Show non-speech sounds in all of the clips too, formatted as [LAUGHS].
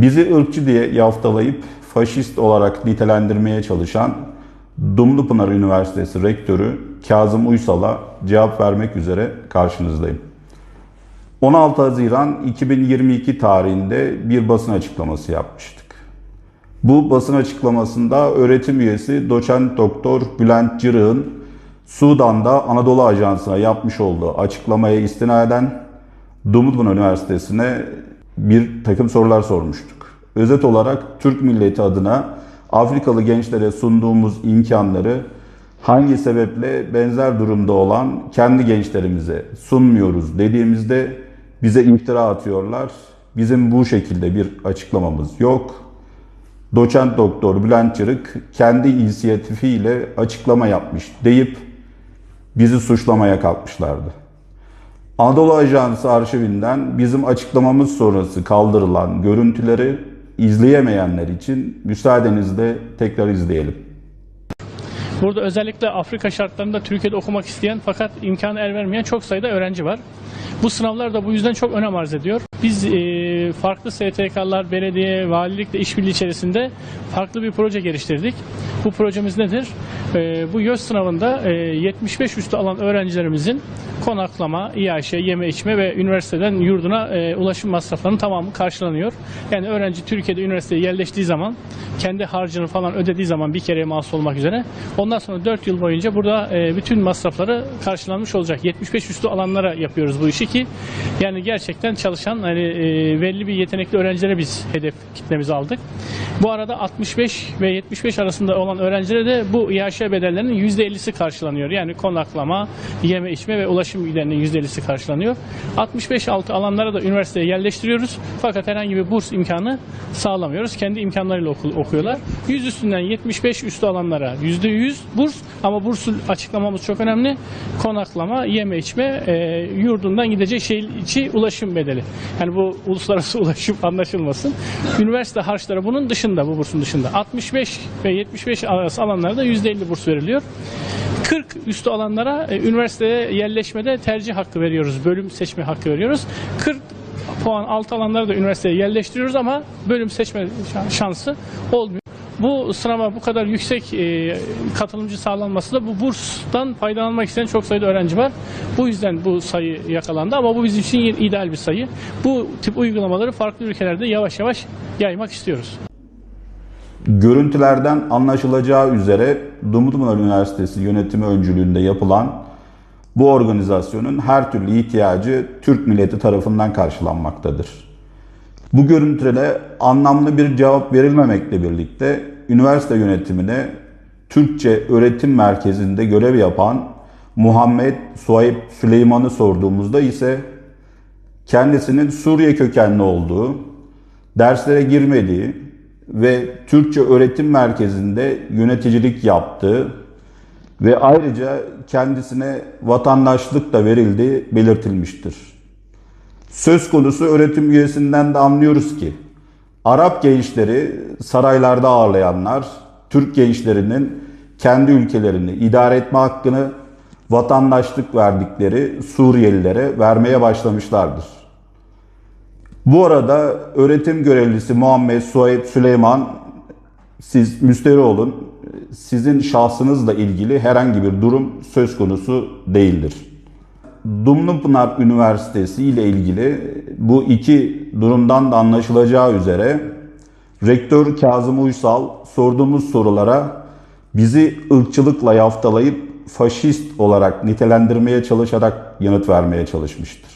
Bizi ırkçı diye yaftalayıp faşist olarak nitelendirmeye çalışan Dumlupınar Üniversitesi Rektörü Kazım Uysal'a cevap vermek üzere karşınızdayım. 16 Haziran 2022 tarihinde bir basın açıklaması yapmıştık. Bu basın açıklamasında öğretim üyesi doçent doktor Bülent Cırık'ın Sudan'da Anadolu Ajansı'na yapmış olduğu açıklamaya istinaden Dumlupınar Üniversitesi'ne bir takım sorular sormuştuk. Özet olarak Türk milleti adına Afrikalı gençlere sunduğumuz imkanları hangi sebeple benzer durumda olan kendi gençlerimize sunmuyoruz dediğimizde bize iftira atıyorlar. Bizim bu şekilde bir açıklamamız yok. Doçent doktor Bülent Çırık kendi inisiyatifiyle açıklama yapmış deyip bizi suçlamaya kalkmışlardı. Anadolu Ajansı arşivinden bizim açıklamamız sonrası kaldırılan görüntüleri izleyemeyenler için müsaadenizle tekrar izleyelim. Burada özellikle Afrika şartlarında Türkiye'de okumak isteyen fakat imkanı el vermeyen çok sayıda öğrenci var. Bu sınavlar da bu yüzden çok önem arz ediyor. Biz e, farklı STK'lar, belediye, valilikle işbirliği içerisinde farklı bir proje geliştirdik. Bu projemiz nedir? E, bu YÖS sınavında e, 75 üstü alan öğrencilerimizin konaklama, İAŞ, yeme içme ve üniversiteden yurduna e, ulaşım masraflarının tamamı karşılanıyor. Yani öğrenci Türkiye'de üniversiteye yerleştiği zaman kendi harcını falan ödediği zaman bir kereye mahsus olmak üzere ondan sonra 4 yıl boyunca burada e, bütün masrafları karşılanmış olacak. 75 üstü alanlara yapıyoruz bu işi ki yani gerçekten çalışan hani e, belli bir yetenekli öğrencilere biz hedef kitlemizi aldık. Bu arada 65 ve 75 arasında olan öğrencilere de bu İHŞ bedellerinin %50'si karşılanıyor. Yani konaklama, yeme içme ve ulaşım giderinin %50'si karşılanıyor. 65 altı alanlara da üniversiteye yerleştiriyoruz. Fakat herhangi bir burs imkanı sağlamıyoruz. Kendi imkanlarıyla oku- okuyorlar. 100 üstünden 75 üstü alanlara %100 burs ama bursu açıklamamız çok önemli. Konaklama, yeme içme, e, yurdundan gidecek şehir içi ulaşım bedeli. Yani bu uluslararası [LAUGHS] ulaşım anlaşılmasın. Üniversite harçları bunun dışında, bu bursun dışında. 65 ve 75 arası alanlarda %50 burs veriliyor. 40 üstü alanlara e, üniversiteye yerleşmede tercih hakkı veriyoruz. Bölüm seçme hakkı veriyoruz. 40 puan alt alanlara da üniversiteye yerleştiriyoruz ama bölüm seçme şa- şansı olmuyor. Bu sınava bu kadar yüksek e, katılımcı sağlanması da bu burstan faydalanmak isteyen çok sayıda öğrenci var. Bu yüzden bu sayı yakalandı ama bu bizim için ideal bir sayı. Bu tip uygulamaları farklı ülkelerde yavaş yavaş yaymak istiyoruz. Görüntülerden anlaşılacağı üzere Dumlupınar Üniversitesi yönetimi öncülüğünde yapılan bu organizasyonun her türlü ihtiyacı Türk milleti tarafından karşılanmaktadır. Bu görüntülere anlamlı bir cevap verilmemekle birlikte üniversite yönetimine Türkçe Öğretim Merkezi'nde görev yapan Muhammed Suayip Süleyman'ı sorduğumuzda ise kendisinin Suriye kökenli olduğu, derslere girmediği ve Türkçe Öğretim Merkezi'nde yöneticilik yaptığı ve ayrıca kendisine vatandaşlık da verildiği belirtilmiştir. Söz konusu öğretim üyesinden de anlıyoruz ki Arap gençleri saraylarda ağırlayanlar Türk gençlerinin kendi ülkelerini idare etme hakkını vatandaşlık verdikleri Suriyelilere vermeye başlamışlardır. Bu arada öğretim görevlisi Muhammed Suayip Süleyman siz müsteri olun. Sizin şahsınızla ilgili herhangi bir durum söz konusu değildir. Dumlupınar Üniversitesi ile ilgili bu iki durumdan da anlaşılacağı üzere Rektör Kazım Uysal sorduğumuz sorulara bizi ırkçılıkla yaftalayıp faşist olarak nitelendirmeye çalışarak yanıt vermeye çalışmıştır.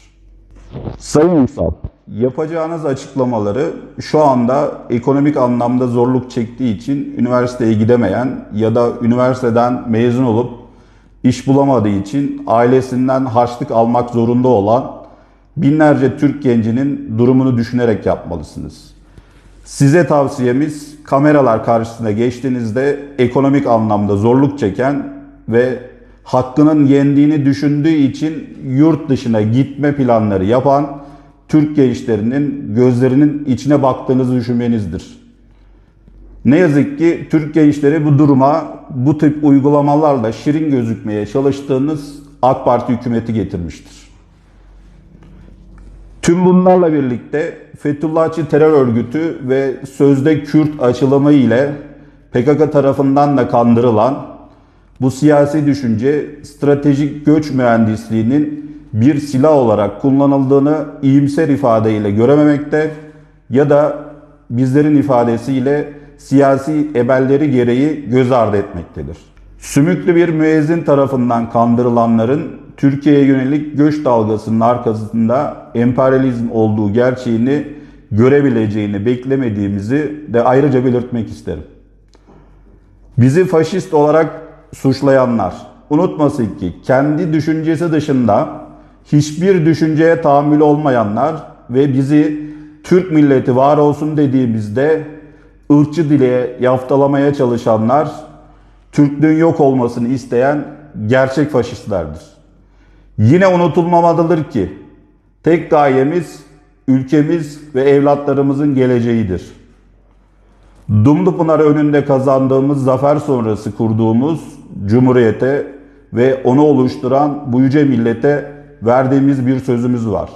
Sayın Uysal, yapacağınız açıklamaları şu anda ekonomik anlamda zorluk çektiği için üniversiteye gidemeyen ya da üniversiteden mezun olup iş bulamadığı için ailesinden harçlık almak zorunda olan binlerce Türk gencinin durumunu düşünerek yapmalısınız. Size tavsiyemiz kameralar karşısına geçtiğinizde ekonomik anlamda zorluk çeken ve hakkının yendiğini düşündüğü için yurt dışına gitme planları yapan Türk gençlerinin gözlerinin içine baktığınızı düşünmenizdir. Ne yazık ki Türk gençleri bu duruma bu tip uygulamalarla şirin gözükmeye çalıştığınız AK Parti hükümeti getirmiştir. Tüm bunlarla birlikte Fethullahçı terör örgütü ve sözde Kürt açılımı ile PKK tarafından da kandırılan bu siyasi düşünce stratejik göç mühendisliğinin bir silah olarak kullanıldığını iyimser ifadeyle görememekte ya da bizlerin ifadesiyle siyasi ebelleri gereği göz ardı etmektedir. Sümüklü bir müezzin tarafından kandırılanların Türkiye'ye yönelik göç dalgasının arkasında emperyalizm olduğu gerçeğini görebileceğini beklemediğimizi de ayrıca belirtmek isterim. Bizi faşist olarak suçlayanlar unutmasın ki kendi düşüncesi dışında hiçbir düşünceye tahammül olmayanlar ve bizi Türk milleti var olsun dediğimizde ırkçı dile yaftalamaya çalışanlar Türklüğün yok olmasını isteyen gerçek faşistlerdir. Yine unutulmamalıdır ki tek gayemiz ülkemiz ve evlatlarımızın geleceğidir. Dumlupınar önünde kazandığımız zafer sonrası kurduğumuz cumhuriyete ve onu oluşturan bu yüce millete verdiğimiz bir sözümüz var.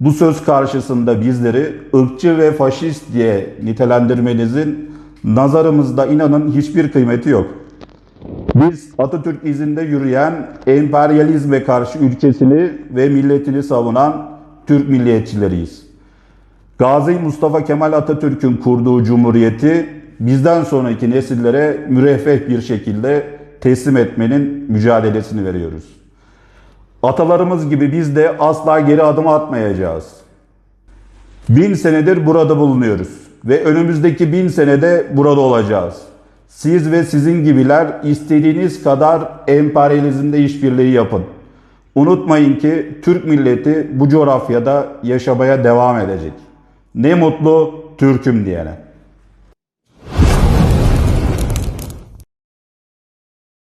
Bu söz karşısında bizleri ırkçı ve faşist diye nitelendirmenizin nazarımızda inanın hiçbir kıymeti yok. Biz Atatürk izinde yürüyen emperyalizme karşı ülkesini ve milletini savunan Türk milliyetçileriyiz. Gazi Mustafa Kemal Atatürk'ün kurduğu cumhuriyeti bizden sonraki nesillere müreffeh bir şekilde teslim etmenin mücadelesini veriyoruz. Atalarımız gibi biz de asla geri adım atmayacağız. Bin senedir burada bulunuyoruz ve önümüzdeki bin senede burada olacağız. Siz ve sizin gibiler istediğiniz kadar emperyalizmde işbirliği yapın. Unutmayın ki Türk milleti bu coğrafyada yaşamaya devam edecek. Ne mutlu Türk'üm diyene.